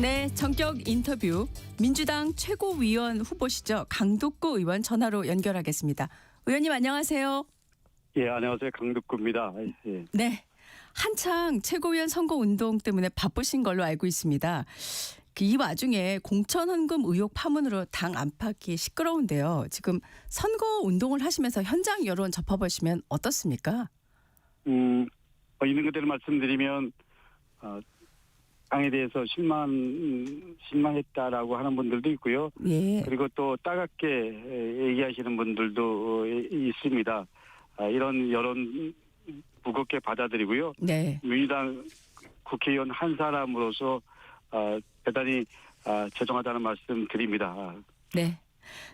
네, 전격 인터뷰 민주당 최고위원 후보시죠 강덕구 의원 전화로 연결하겠습니다. 의원님 안녕하세요. 예, 안녕하세요. 강덕구입니다. 예. 네, 한창 최고위원 선거 운동 때문에 바쁘신 걸로 알고 있습니다. 그이 와중에 공천헌금 의혹 파문으로 당 안팎이 시끄러운데요. 지금 선거 운동을 하시면서 현장 여론 접해보시면 어떻습니까? 음, 뭐 있는 그대로 말씀드리면, 어, 당에 대해서 실망, 음, 실망했다라고 하는 분들도 있고요. 예, 그리고 또 따갑게 에, 얘기하시는 분들도 있습니다. 아, 이런 여론 무겁게 받아들이고요. 네, 민주당 국회의원 한 사람으로서 아, 대단히 아, 죄송하다는 말씀 드립니다. 네.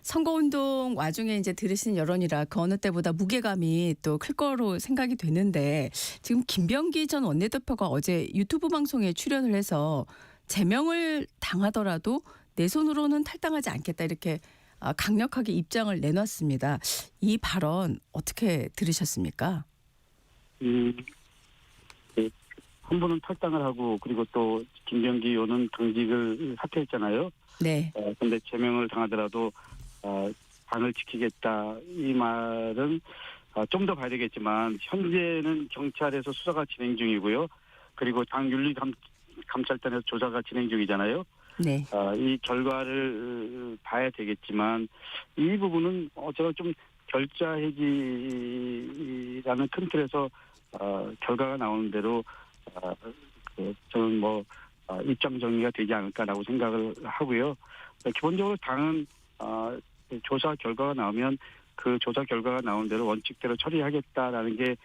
선거운동 와중에 이제 들으신 여론이라 그 어느 때보다 무게감이 또 클 거로 생각이 되는데 지금 김병기 전 원내대표가 어제 유튜브 방송에 출연을 해서 제명을 당하더라도 내 손으로는 탈당하지 않겠다 이렇게 아, 강력하게 입장을 내놨습니다. 이 발언 어떻게 들으셨습니까? 음, 예, 한 분은 탈당을 하고 그리고 또 김병기 의원은 당직을 사퇴했잖아요. 네, 어, 근데 제명을 당하더라도 어, 당을 지키겠다 이 말은 어, 좀더 봐야 되겠지만 현재는 경찰에서 수사가 진행 중이고요. 그리고 당 윤리 감, 감찰단에서 조사가 진행 중이잖아요. 네, 어, 이 결과를 봐야 되겠지만 이 부분은 어, 제가 좀 결자 해지라는 큰 틀에서 어, 결과가 나오는 대로 어, 그, 저는 뭐 어, 입장 정리가 되지 않을까라고 생각을 하고요. 어, 기본적으로 당은 어, 조사 결과가 나오면 그 조사 결과가 나온 대로 원칙대로 처리하겠다라는 게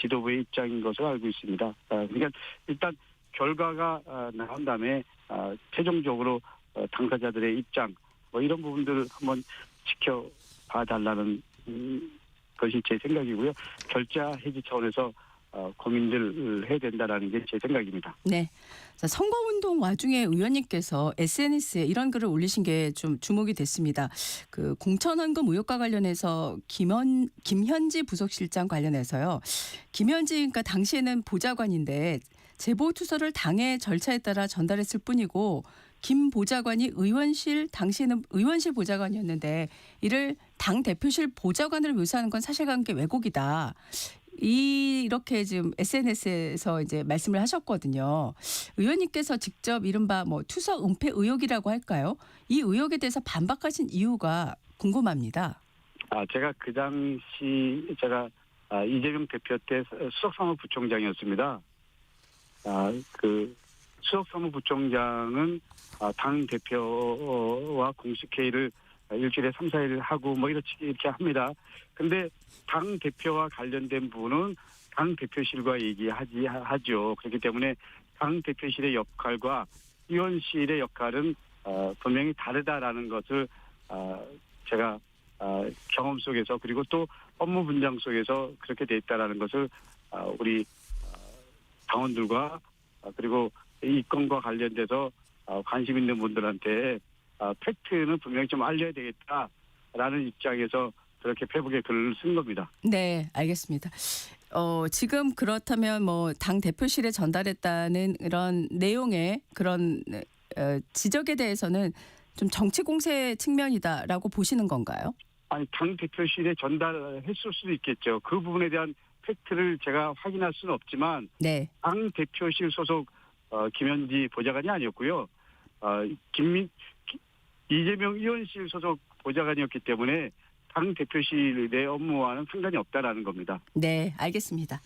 지도부의 입장인 것으로 알고 있습니다. 어, 그러니까 일단 결과가 어, 나온 다음에 어, 최종적으로 어, 당사자들의 입장 뭐 이런 부분들을 한번 지켜봐 달라는 음, 것이 제 생각이고요. 결자 해지 차원에서 어, 고민들 해야 된다라는 게 제 생각입니다. 네. 자, 선거운동 와중에 의원님께서 SNS에 이런 글을 올리신 게 좀 주목이 됐습니다. 그 공천헌금 의혹과 관련해서 김현 김현지 부속실장 관련해서요. 김현지 그러니까 당시에는 보좌관인데 제보 투서를 당의 절차에 따라 전달했을 뿐이고 김 보좌관이 의원실 당시에는 의원실 보좌관이었는데 이를 당 대표실 보좌관으로 묘사하는 건 사실관계 왜곡이다. 이 이렇게 지금 SNS에서 이제 말씀을 하셨거든요. 의원님께서 직접 이른바 뭐 투서 은폐 의혹이라고 할까요? 이 의혹에 대해서 반박하신 이유가 궁금합니다. 아 제가 그 당시 제가 아, 이재명 대표 때 수석사무부총장이었습니다. 아 그 수석사무부총장은 아, 당 대표와 공식 회의를 일주일에 3, 4일 하고 뭐 이렇게 이렇게 합니다. 근데 당 대표와 관련된 부분은 당 대표실과 얘기하지 하죠. 그렇기 때문에 당 대표실의 역할과 의원실의 역할은 어, 분명히 다르다라는 것을 어, 제가 어, 경험 속에서 그리고 또 업무 분장 속에서 그렇게 돼 있다라는 것을 어, 우리 어, 당원들과 어, 그리고 이 건과 관련돼서 어, 관심 있는 분들한테 어, 팩트는 분명히 좀 알려야 되겠다라는 입장에서 그렇게 페북에 글을 쓴 겁니다. 네, 알겠습니다. 어, 지금 그렇다면 뭐 당 대표실에 전달했다는 이런 내용의 그런 어, 지적에 대해서는 좀 정치 공세 측면이다라고 보시는 건가요? 아니 당 대표실에 전달했을 수도 있겠죠. 그 부분에 대한 팩트를 제가 확인할 수는 없지만 네. 당 대표실 소속 어, 김현지 보좌관이 아니었고요. 어, 김민 기- 이재명 의원실 소속 보좌관이었기 때문에 당 대표실의 업무와는 상관이 없다라는 겁니다. 네, 알겠습니다.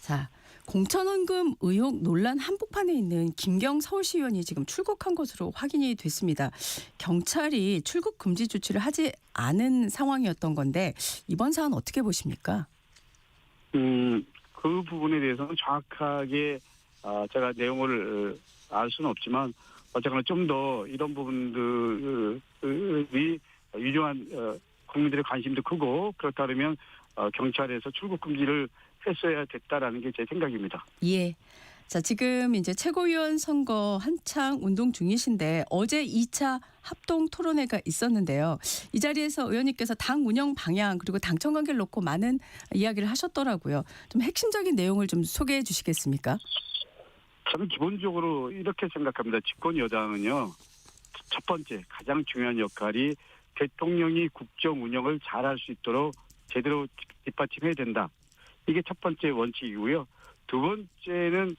자, 공천헌금 의혹 논란 한복판에 있는 김경 서울시의원이 지금 출국한 것으로 확인이 됐습니다. 경찰이 출국 금지 조치를 하지 않은 상황이었던 건데 이번 사안 어떻게 보십니까? 음, 그 부분에 대해서는 정확하게 아, 제가 내용을 어, 알 수는 없지만 어쨌거나 좀 더 이런 부분들이 유용한 어, 국민들의 관심도 크고 그렇다면 어, 경찰에서 출국 금지를 했어야 됐다라는 게 제 생각입니다. 예. 자, 지금 이제 최고위원 선거 한창 운동 중이신데 어제 2차 합동 토론회가 있었는데요. 이 자리에서 의원님께서 당 운영 방향 그리고 당청 관계를 놓고 많은 이야기를 하셨더라고요. 좀 핵심적인 내용을 좀 소개해 주시겠습니까? 저는 기본적으로 이렇게 생각합니다. 집권 여당은요. 첫 번째 가장 중요한 역할이 대통령이 국정 운영을 잘할 수 있도록 제대로 뒷받침해야 된다. 이게 첫 번째 원칙이고요. 두 번째는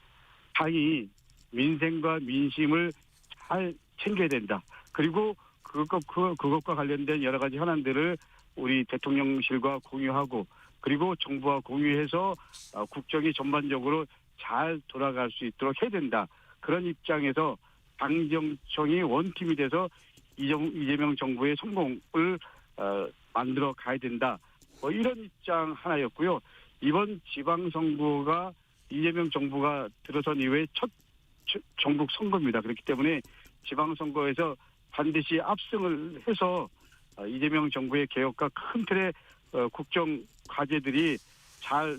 당이 민생과 민심을 잘 챙겨야 된다. 그리고 그것 그 그것과 관련된 여러 가지 현안들을 우리 대통령실과 공유하고 그리고 정부와 공유해서 어, 국정이 전반적으로 잘 돌아갈 수 있도록 해야 된다. 그런 입장에서 당정청이 원팀이 돼서 이재명 정부의 성공을 어, 만들어 가야 된다. 뭐 이런 입장 하나였고요. 이번 지방선거가 이재명 정부가 들어선 이후에 첫 저- 전국 선거입니다. 그렇기 때문에 지방선거에서 반드시 압승을 해서 어, 이재명 정부의 개혁과 큰 틀의 어, 국정 과제들이 잘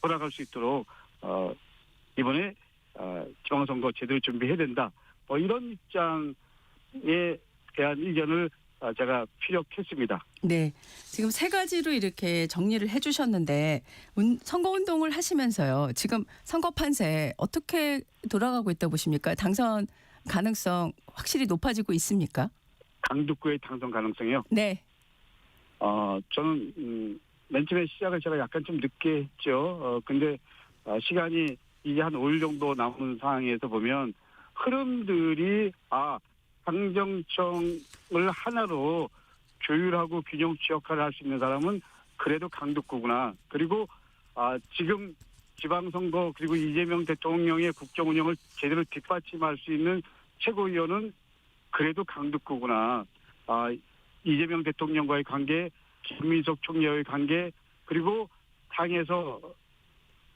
돌아갈 수 있도록 어, 이번에 어, 지방선거 제대로 준비해야 된다. 뭐 이런 입장에 대한 의견을 어, 제가 피력했습니다. 네. 지금 세 가지로 이렇게 정리를 해주셨는데 운- 선거운동을 하시면서요. 지금 선거 판세 어떻게 돌아가고 있다 보십니까? 당선 가능성 확실히 높아지고 있습니까? 강북구의 당선 가능성이요. 네. 어, 저는, 음, 맨 처음에 시작을 제가 약간 좀 늦게 했죠. 어, 근데, 어, 시간이 이제 한 5일 정도 남은 상황에서 보면 흐름들이, 아, 당정청을 하나로 조율하고 균형치 역할을 할 수 있는 사람은 그래도 강북구구나. 그리고, 아, 지금 지방선거 그리고 이재명 대통령의 국정 운영을 제대로 뒷받침할 수 있는 최고위원은 그래도 강북구구나. 아, 이재명 대통령과의 관계, 김민석 총리와의 관계, 그리고 당에서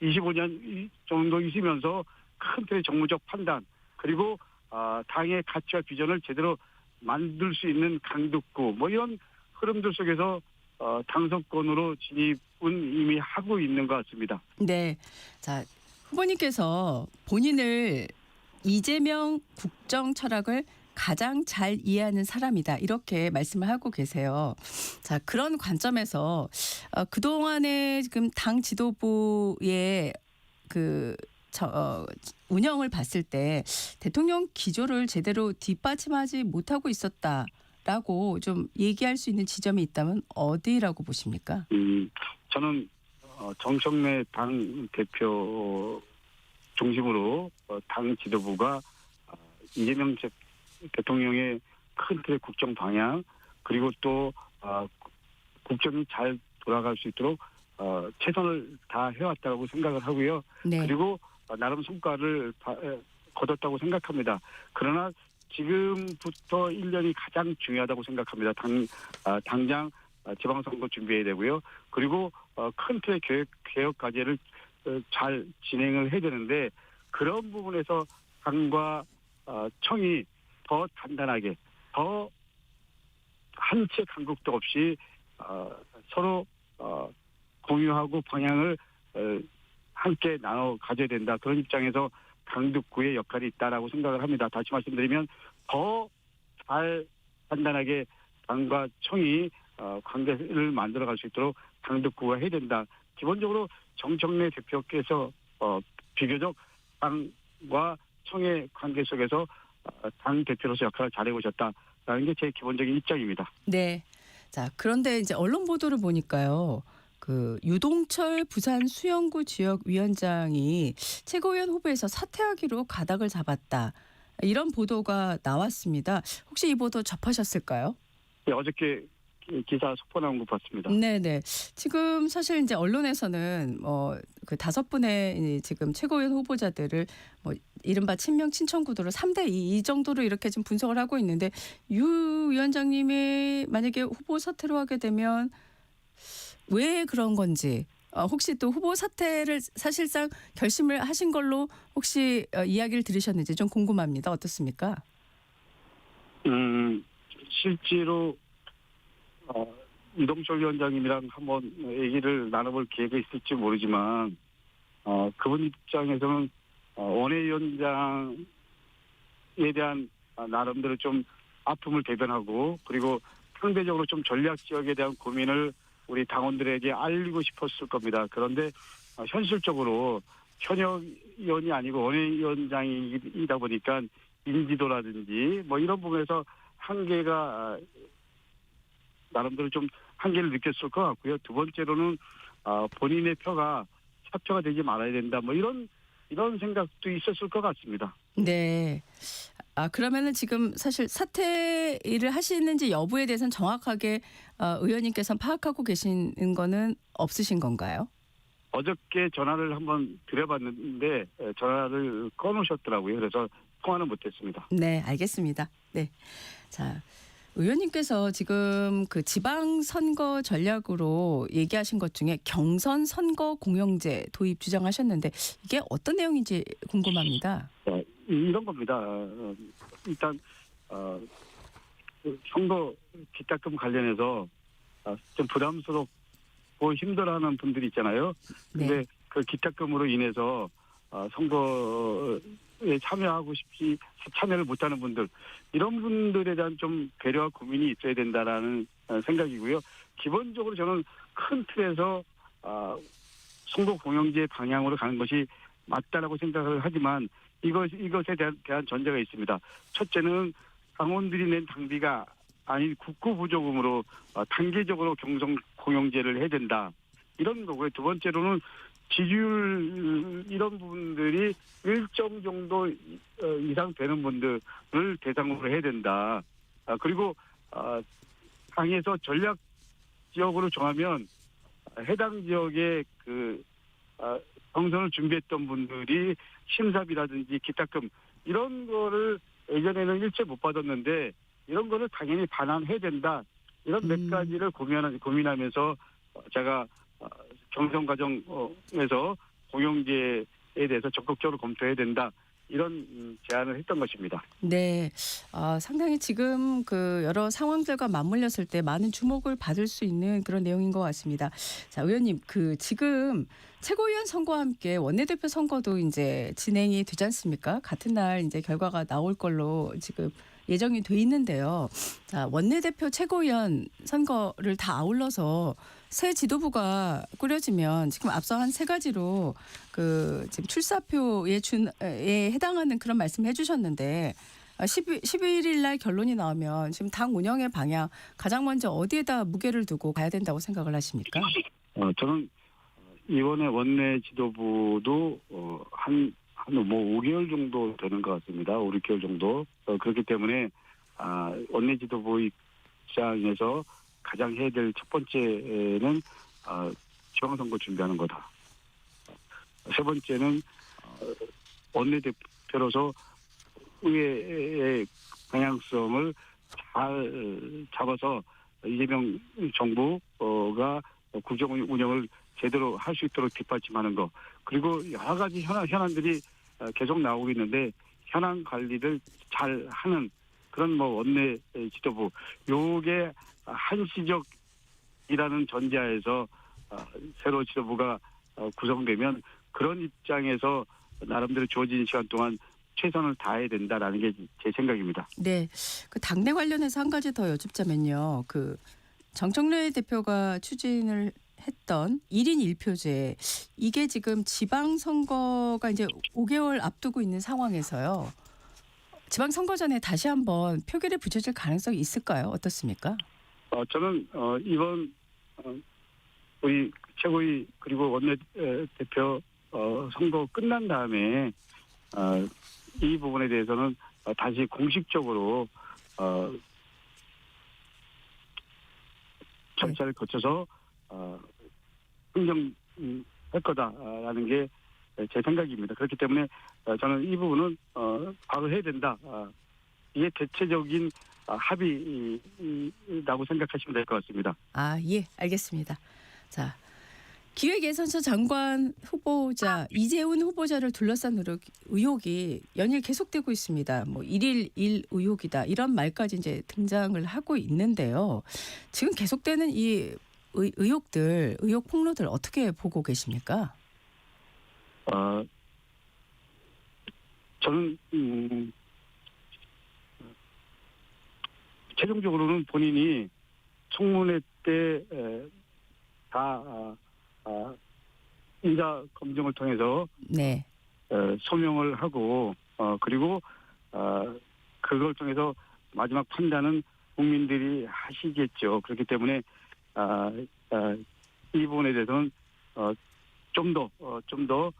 25년 정도 있으면서 큰 틀의 정무적 판단, 그리고 아, 당의 가치와 비전을 제대로 만들 수 있는 강북구, 뭐 이런 흐름들 속에서 어, 당선권으로 진입은 이미 하고 있는 것 같습니다. 네. 자, 후보님께서 본인을 이재명 국정 철학을 가장 잘 이해하는 사람이다. 이렇게 말씀을 하고 계세요. 자, 그런 관점에서 어, 그 동안의 지금 당 지도부의 그 저, 어, 운영을 봤을 때 대통령 기조를 제대로 뒷받침하지 못하고 있었다 라고 좀 얘기할 수 있는 지점이 있다면 어디라고 보십니까? 음, 저는 어, 정청래 당 대표 중심으로 어, 당 지도부가 어, 이재명 제- 대통령의 큰 틀의 국정 방향 그리고 또 어, 국- 국정이 잘 돌아갈 수 있도록 어, 최선을 다 해왔다고 생각을 하고요. 네. 그리고 어, 나름 성과를 바- 에, 거뒀다고 생각합니다. 그러나 지금부터 1년이 가장 중요하다고 생각합니다. 당, 아, 당장 아, 지방선거 준비해야 되고요. 그리고 어, 큰 틀의 개혁, 개혁 과제를 어, 잘 진행을 해야 되는데 그런 부분에서 당과 어, 청이 더 단단하게 더한채 간극도 없이 어, 서로 어, 공유하고 방향을 어, 함께 나눠 가져야 된다. 그런 입장에서 강북구의 역할이 있다라고 생각을 합니다. 다시 말씀드리면 더 잘 단단하게 당과 청이 어, 관계를 만들어갈 수 있도록 강북구가 해야 된다. 기본적으로 정청래 대표께서 어, 비교적 당과 청의 관계 속에서 어, 당 대표로서 역할을 잘해 오셨다라는 게 제 기본적인 입장입니다. 네. 자, 그런데 이제 언론 보도를 보니까요. 그 유동철 부산 수영구 지역 위원장이 최고위원 후보에서 사퇴하기로 가닥을 잡았다. 이런 보도가 나왔습니다. 혹시 이 보도 접하셨을까요? 네, 어저께 기- 기사 속보 나온 거 봤습니다. 네, 네. 지금 사실 이제 언론에서는 뭐그 다섯 분의 이 지금 최고위원 후보자들을 뭐 이른바 친명 친청 구도로 3대 2 이 정도로 이렇게 좀 분석을 하고 있는데 유 위원장님이 만약에 후보 사퇴로 하게 되면 왜 그런 건지 어, 혹시 또 후보 사퇴를 사실상 결심을 하신 걸로 혹시 어, 이야기를 들으셨는지 좀 궁금합니다. 어떻습니까? 음, 실제로 어, 이동철 위원장님이랑 한번 얘기를 나눠볼 기회가 있을지 모르지만 어, 그분 입장에서는 어, 원외위원장에 대한 아, 나름대로 좀 아픔을 대변하고 그리고 상대적으로 좀 전략 지역에 대한 고민을 우리 당원들에게 알리고 싶었을 겁니다. 그런데 어, 현실적으로 현역 의원이 아니고 원외위원장이다 보니까 인지도라든지 뭐 이런 부분에서 한계가 아, 나름대로 좀 한계를 느꼈을 것 같고요. 두 번째로는 아, 본인의 표가 사표가 되지 말아야 된다. 뭐 이런 이런 생각도 있었을 것 같습니다. 네. 아 그러면은 지금 사실 사퇴를 하시는지 여부에 대해서는 정확하게 어, 의원님께서 파악하고 계시는 거는 없으신 건가요? 어저께 전화를 한번 드려봤는데 에, 전화를 꺼놓으셨더라고요. 그래서 통화는 못했습니다. 네, 알겠습니다. 네. 자, 의원님께서 지금 그 지방 선거 전략으로 얘기하신 것 중에 경선 선거 공영제 도입 주장하셨는데 이게 어떤 내용인지 궁금합니다. 어, 이- 이런 겁니다. 어, 일단 어, 그 선거 기탁금 관련해서 어, 좀 부담스럽고 힘들어하는 분들이 있잖아요. 근데 네. 그 기탁금으로 인해서 어, 선거에 참여하고 싶지 참여를 못하는 분들 이런 분들에 대한 좀 배려와 고민이 있어야 된다라는 어, 생각이고요. 기본적으로 저는 큰 틀에서 어, 선거 공영제 방향으로 가는 것이 맞다라고 생각을 하지만 이것 이것에 대한, 대한 전제가 있습니다. 첫째는 당원들이 낸 당비가 아닌 국고부조금으로 어, 단계적으로 경선 공영제를 해야 된다. 이런 거고요. 두 번째로는 지지율 이런 부분들이 일정 정도 어, 이상 되는 분들을 대상으로 해야 된다. 아, 그리고 아, 당에서 전략 지역으로 정하면 해당 지역의 그 아, 경선을 준비했던 분들이 심사비라든지 기타금 이런 거를 예전에는 일체 못 받았는데 이런 거를 당연히 반환해야 된다. 이런 몇 음. 가지를 고민하, 고민하면서 어, 제가 어, 경선 과정에서 공영제에 대해서 적극적으로 검토해야 된다. 이런 음, 제안을 했던 것입니다. 네. 아, 상당히 지금 그 여러 상황들과 맞물렸을 때 많은 주목을 받을 수 있는 그런 내용인 것 같습니다. 자, 의원님, 그 지금 최고위원 선거와 함께 원내대표 선거도 이제 진행이 되지 않습니까? 같은 날 이제 결과가 나올 걸로 지금 예정이 돼 있는데요. 자, 원내대표 최고위원 선거를 다 아울러서 새 지도부가 꾸려지면 지금 앞서 한 세 가지로 그 지금 출사표에 준에 해당하는 그런 말씀 해주셨는데 10, 11일 날 결론이 나오면 지금 당 운영의 방향 가장 먼저 어디에다 무게를 두고 가야 된다고 생각을 하십니까? 어, 저는 이번에 원내 지도부도 어, 한, 한뭐 5개월 정도 되는 것 같습니다. 5, 6개월 정도. 어, 그렇기 때문에 아, 원내 지도부 입장에서 가장 해야 될 첫 번째는 아, 지방선거 준비하는 거다. 세 번째는 어, 원내대표로서 의회의 방향성을 잘 잡아서 이재명 정부가 국정 운영을 제대로 할 수 있도록 뒷받침하는 거 그리고 여러 가지 현안, 현안들이 어, 계속 나오고 있는데 현안 관리를 잘 하는 그런 뭐 원내 지도부 요게 한시적이라는 전제하에서 어, 새로 지도부가 어, 구성되면 그런 입장에서 나름대로 주어진 시간 동안 최선을 다해야 된다라는 게 제 생각입니다. 네. 그 당내 관련해서 한 가지 더 여쭙자면요. 그 정청래 대표가 추진을 했던 1인 1표제 이게 지금 지방 선거가 이제 5개월 앞두고 있는 상황에서요. 지방 선거 전에 다시 한번 표결에 붙여질 가능성이 있을까요? 어떻습니까? 어, 저는 어, 이번 어, 우리 최고위 그리고 원내 에, 대표 어, 선거 끝난 다음에 어, 이 부분에 대해서는 어, 다시 공식적으로 어, 절차를 거쳐서 어, 흥정할 거다라는 게 제 생각입니다. 그렇기 때문에 어, 저는 이 부분은 어, 바로 해야 된다. 아, 이게 대체적인 아, 합의라고 생각하시면 될 것 같습니다. 아, 예, 알겠습니다. 자, 기획예산처 장관 후보자 이재훈 후보자를 둘러싼 의혹, 의혹이 연일 계속되고 있습니다. 뭐 일일 일 의혹이다 이런 말까지 이제 등장을 하고 있는데요. 지금 계속되는 이 의, 의혹들, 의혹 폭로들 어떻게 보고 계십니까? 어, 저는 음, 최종적으로는 본인이 청문회 때다 아, 아, 인사 검증을 통해서 네. 어, 소명을 하고 어, 그리고 어, 그걸 통해서 마지막 판단은 국민들이 하시겠죠. 그렇기 때문에 아, 아, 이 부분에 대해서는 어, 좀 더 어, 좀 더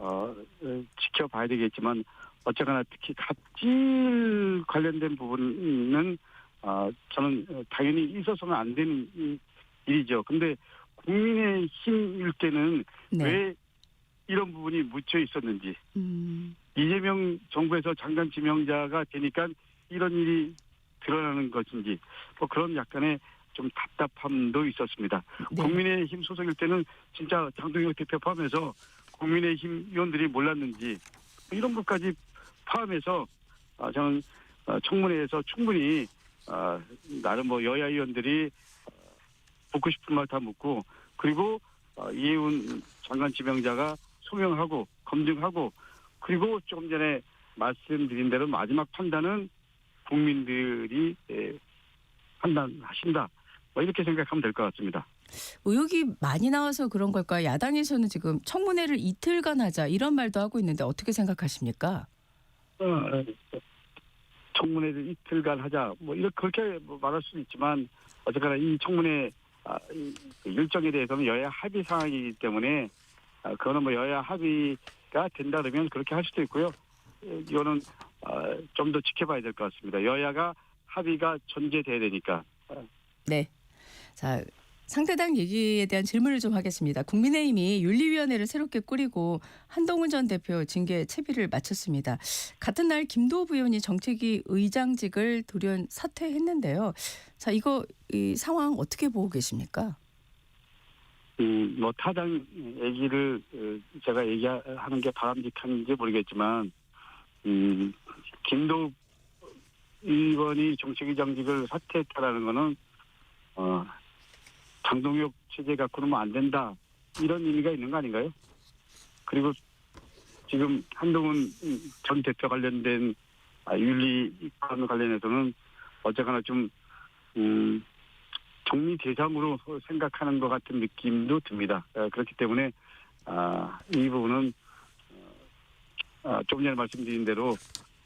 어, 어, 지켜봐야 되겠지만 어쨌거나 특히 갑질 관련된 부분은 어, 저는 어, 당연히 있어서는 안 되는 이- 일이죠. 근데 국민의 힘일 때는 네. 왜 이런 부분이 묻혀 있었는지 음, 이재명 정부에서 장관 지명자가 되니까 이런 일이 드러나는 것인지 뭐 그런 약간의 좀 답답함도 있었습니다. 네. 국민의힘 소속일 때는 진짜 장동혁 대표 포함해서 국민의힘 의원들이 몰랐는지 이런 것까지 포함해서 아, 저는 어, 청문회에서 충분히 아, 나름 뭐 여야 의원들이 어, 묻고 싶은 말 다 묻고 그리고 어, 이해운 장관 지명자가 소명하고 검증하고 그리고 조금 전에 말씀드린 대로 마지막 판단은 국민들이 예, 판단하신다. 뭐 이렇게 생각하면 될 것 같습니다. 의혹이 많이 나와서 그런 걸까요? 야당에서는 지금 청문회를 이틀간 하자 이런 말도 하고 있는데 어떻게 생각하십니까? 어, 청문회를 이틀간 하자 뭐 이렇게 그렇게 뭐 말할 수는 있지만 어쨌거나 이 청문회 아, 이- 그 일정에 대해서는 여야 합의 사항이기 때문에 아, 그거는 뭐 여야 합의가 된다 그러면 그렇게 할 수도 있고요. 에, 이거는 아, 좀더 지켜봐야 될 것 같습니다. 여야가 합의가 전제돼야 되니까. 네. 자, 상대당 얘기에 대한 질문을 좀 하겠습니다. 국민의힘이 윤리위원회를 새롭게 꾸리고 한동훈 전 대표 징계 채비를 마쳤습니다. 같은 날 김도읍 의원이 정책위 의장직을 돌연 사퇴했는데요. 자, 이거 이 상황 어떻게 보고 계십니까? 음, 뭐 타당 얘기를 어, 제가 얘기하는 게 바람직한지 모르겠지만 음, 김도읍 의원이 정책위장직을 사퇴했다라는 거는 어, 장동혁 체제 갖고는 뭐안 된다 이런 의미가 있는 거 아닌가요? 그리고 지금 한동훈 전 대표 관련된 아, 윤리권 관련해서는 어쨌거나 좀 음, 정리 대상으로 생각하는 것 같은 느낌도 듭니다. 어, 그렇기 때문에 아, 이 부분은 어, 아, 좀 전에 말씀드린 대로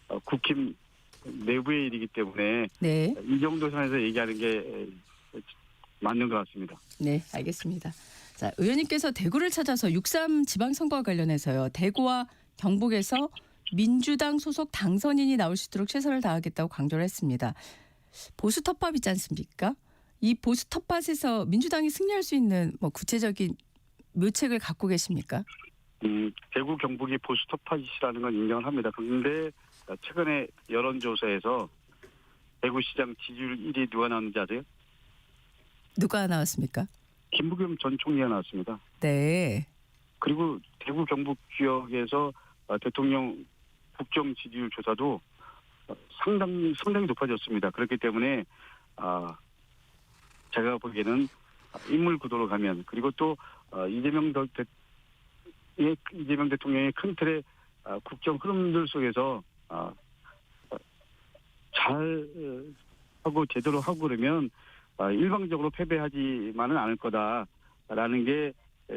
어, 국힘 내부의 일이기 때문에 네. 이 정도 선에서 얘기하는 게 에, 맞는 것 같습니다. 네, 알겠습니다. 자, 의원님께서 대구를 찾아서 6.3 지방선거와 관련해서요. 대구와 경북에서 민주당 소속 당선인이 나올 수 있도록 최선을 다하겠다고 강조를 했습니다. 보수 텃밭 있지 않습니까? 이 보수 텃밭에서 민주당이 승리할 수 있는 뭐 구체적인 묘책을 갖고 계십니까? 음, 대구 경북이 보수 톱팟이라는 건 인정을 합니다. 그런데 최근에 여론조사에서 대구시장 지지율 1위 누가 나왔는지 아세요? 누가 나왔습니까? 김부겸 전 총리가 나왔습니다. 네. 그리고 대구 경북 지역에서 어, 대통령 국정 지지율 조사도 어, 상당히 상당히 높아졌습니다. 그렇기 때문에 아 제가 보기에는 인물 구도로 가면 그리고 또 어, 이재명 더- 대, 예, 이재명 대통령의 큰 틀의 아, 국정 흐름들 속에서 아, 어, 잘 어, 하고 제대로 하고 그러면 아, 일방적으로 패배하지만은 않을 거다라는 게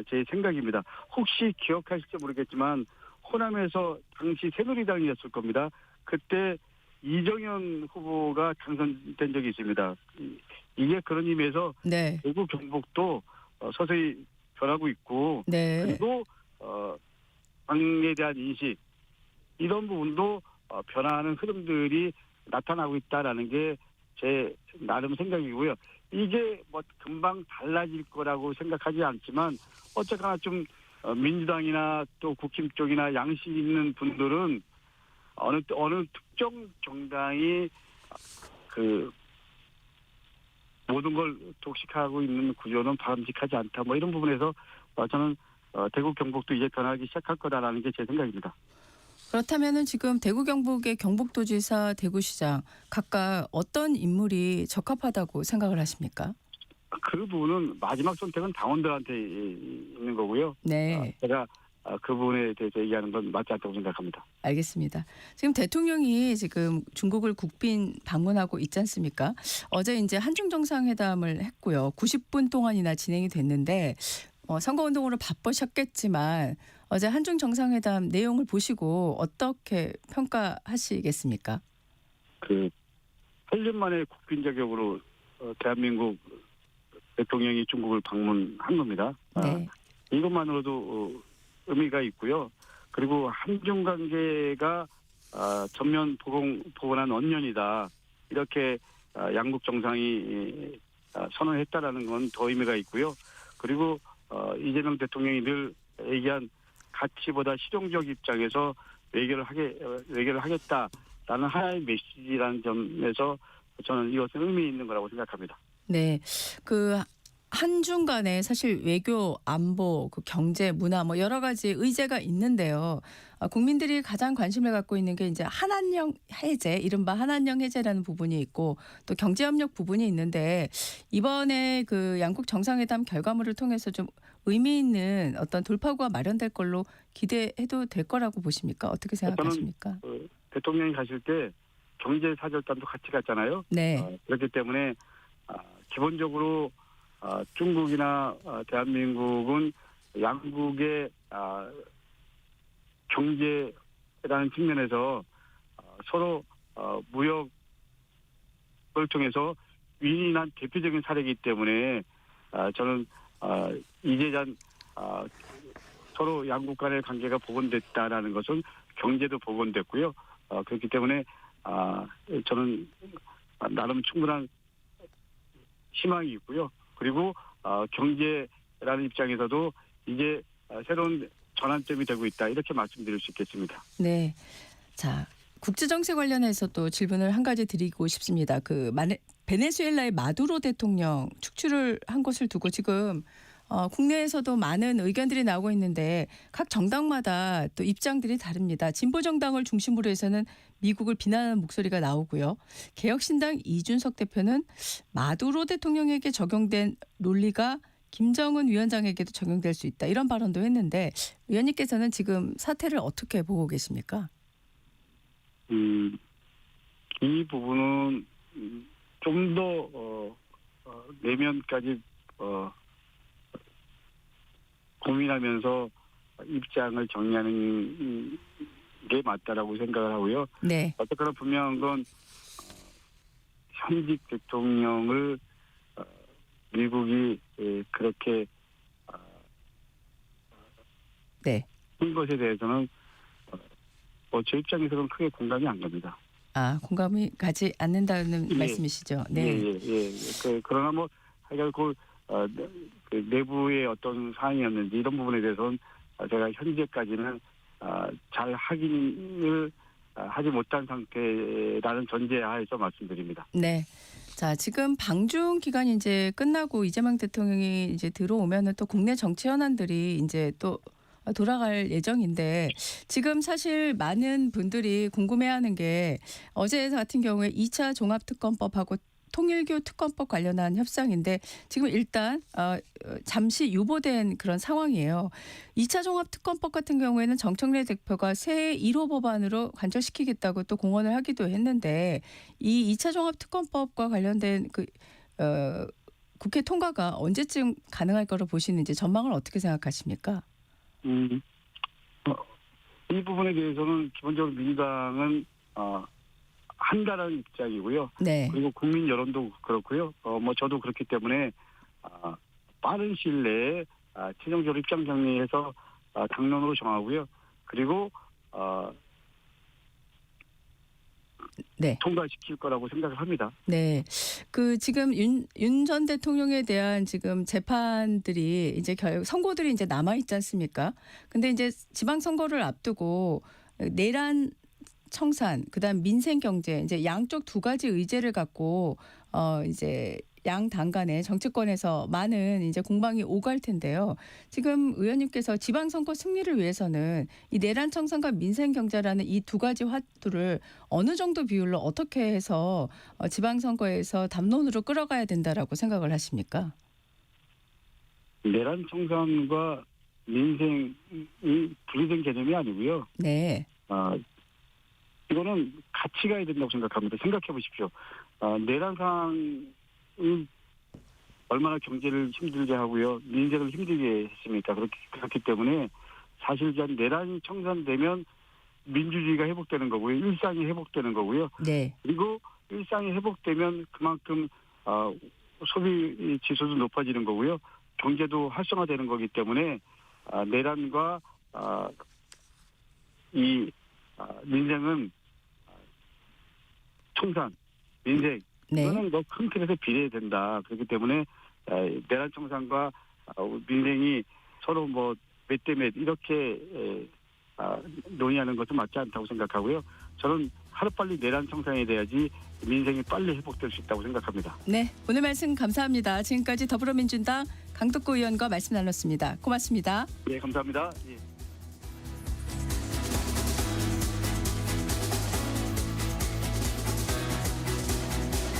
제 생각입니다. 혹시 기억하실지 모르겠지만 호남에서 당시 새누리당이었을 겁니다. 그때 이정현 후보가 당선된 적이 있습니다. 이- 이게 그런 의미에서 네. 대구 경북도 어, 서서히 변하고 있고 네. 그리고 어, 당에 대한 인식 이런 부분도 어, 변화하는 흐름들이 나타나고 있다라는 게 제 나름 생각이고요. 이게 뭐 금방 달라질 거라고 생각하지 않지만 어쨌거나 좀 어, 민주당이나 또 국힘 쪽이나 양심 있는 분들은 어느 어느 특정 정당이 그 모든 걸 독식하고 있는 구조는 바람직하지 않다. 뭐 이런 부분에서 어, 저는 어, 대구 경북도 이제 변하기 시작할 거다라는 게 제 생각입니다. 그렇다면은 지금 대구 경북의 경북도지사 대구시장 각각 어떤 인물이 적합하다고 생각을 하십니까? 그 부분은 마지막 선택은 당원들한테 이- 있는 거고요. 네. 아, 제가 아, 그 부분에 대해서 얘기하는 건 맞지 않다고 생각합니다. 알겠습니다. 지금 대통령이 지금 중국을 국빈 방문하고 있지 않습니까? 어제 이제 한중 정상회담을 했고요. 90분 동안이나 진행이 됐는데 어, 선거운동으로 바쁘셨겠지만 어제 한중 정상회담 내용을 보시고 어떻게 평가하시겠습니까? 그 8년 만에 국빈 자격으로 어, 대한민국 대통령이 중국을 방문한 겁니다. 아, 네. 이것만으로도 어, 의미가 있고요. 그리고 한중 관계가 아, 전면 복원, 복원한 언년이다. 이렇게 아, 양국 정상이 아, 선언했다라는 건 더 의미가 있고요. 그리고 어, 이재명 대통령이 늘 얘기한 가치보다 실용적 입장에서 외교를 하게 어, 외교를 하겠다라는 하나의 메시지라는 점에서 저는 이것은 의미 있는 거라고 생각합니다. 네. 그 한중 간에 사실 외교, 안보, 그 경제, 문화 뭐 여러 가지 의제가 있는데요. 아, 국민들이 가장 관심을 갖고 있는 게 이제 한한령 해제, 이른바 한한령 해제라는 부분이 있고 또 경제협력 부분이 있는데 이번에 그 양국 정상회담 결과물을 통해서 좀 의미 있는 어떤 돌파구가 마련될 걸로 기대해도 될 거라고 보십니까? 어떻게 생각하십니까? 어, 대통령이 가실 때 경제 사절단도 같이 갔잖아요. 네. 어, 그렇기 때문에 아, 기본적으로 아, 중국이나 아, 대한민국은 양국의 아, 경제라는 측면에서 아, 서로 어, 무역을 통해서 윈윈한 대표적인 사례이기 때문에 아, 저는 아, 이재잔 아, 서로 양국 간의 관계가 복원됐다라는 것은 경제도 복원됐고요. 어, 그렇기 때문에 아, 저는 나름 충분한 희망이 있고요. 그리고 어, 경제라는 입장에서도 이제 어, 새로운 전환점이 되고 있다 이렇게 말씀드릴 수 있겠습니다. 네. 자, 국제 정세 관련해서 또 질문을 한 가지 드리고 싶습니다. 그 베네수엘라의 마두로 대통령 축출을 한 것을 두고 지금 어, 국내에서도 많은 의견들이 나오고 있는데 각 정당마다 또 입장들이 다릅니다. 진보 정당을 중심으로 해서는 미국을 비난하는 목소리가 나오고요. 개혁신당 이준석 대표는 마두로 대통령에게 적용된 논리가 김정은 위원장에게도 적용될 수 있다 이런 발언도 했는데 위원님께서는 지금 사태를 어떻게 보고 계십니까? 음, 이 부분은 좀더 어, 어, 내면까지 어, 고민하면서 입장을 정리하는 게 맞다라고 생각을 하고요. 네, 어쨌거나 분명한 건 어, 현직 대통령을 어, 미국이 예, 그렇게 어, 네. 한 것에 대해서는 어, 어, 제 입장에서는 크게 공감이 안 갑니다. 아 공감이 가지 않는다는 예. 말씀이시죠? 네, 예, 예, 예. 그, 그러나 뭐 하여간 그, 어, 네, 그 내부의 어떤 사항이었는지 이런 부분에 대해서는 어, 제가 현재까지는 어, 잘 확인을 어, 하지 못한 상태라는 전제하에서 말씀드립니다. 네. 자, 지금 방중 기간이 이제 끝나고 이재명 대통령이 이제 들어오면은 또 국내 정치 현안들이 이제 또 돌아갈 예정인데 지금 사실 많은 분들이 궁금해하는 게 어제 같은 경우에 2차 종합특검법하고 통일교 특검법 관련한 협상인데 지금 일단 어, 어, 잠시 유보된 그런 상황이에요. 2차 종합특검법 같은 경우에는 정청래 대표가 새 1호 법안으로 관철시키겠다고 또 공언을 하기도 했는데 이 2차 종합특검법과 관련된 그 어, 국회 통과가 언제쯤 가능할 거로 보시는지 전망을 어떻게 생각하십니까? 음, 어, 이 부분에 대해서는 기본적으로 민주당은 어, 한다라는 입장이고요. 네. 그리고 국민 여론도 그렇고요. 어, 뭐 저도 그렇기 때문에 아, 빠른 시일 내에 아, 최종적으로 입장 정리해서 아, 당론으로 정하고요. 그리고 어, 네. 통과시킬 거라고 생각을 합니다. 네. 그 지금 윤윤전 대통령에 대한 지금 재판들이 이제 결 선고들이 이제 남아 있지 않습니까? 근데 이제 지방 선거를 앞두고 내란 청산 그다음 민생 경제 이제 양쪽 두 가지 의제를 갖고 어 이제 양당 간의 정치권에서 많은 이제 공방이 오갈 텐데요. 지금 의원님께서 지방 선거 승리를 위해서는 이 내란 청산과 민생 경제라는 이 두 가지 화두를 어느 정도 비율로 어떻게 해서 어, 지방 선거에서 담론으로 끌어가야 된다라고 생각을 하십니까? 내란 청산과 민생이 분리된 개념이 아니고요. 네. 아, 이거는 같이 가야 된다고 생각합니다. 생각해 보십시오. 아, 내란 상 황이 얼마나 경제를 힘들게 하고요, 민생을 힘들게 했습니까? 그렇기, 그렇기 때문에 사실 이제 내란이 청산되면 민주주의가 회복되는 거고요, 일상이 회복되는 거고요. 네. 그리고 일상이 회복되면 그만큼 어, 소비 지수도 높아지는 거고요. 경제도 활성화되는 거기 때문에 아, 내란과 아, 이 아, 민생은 아, 청산, 민생 네. 이거는 뭐 큰 틀에서 비례된다. 그렇기 때문에 아, 내란 청산과 아, 민생이 서로 뭐 몇 대몇 이렇게 에, 아, 논의하는 것은 맞지 않다고 생각하고요. 저는 하루빨리 내란 청산이 돼야지 민생이 빨리 회복될 수 있다고 생각합니다. 네. 오늘 말씀 감사합니다. 지금까지 더불어민주당 강덕구 의원과 말씀 나눴습니다. 고맙습니다. 예, 감사합니다. 예.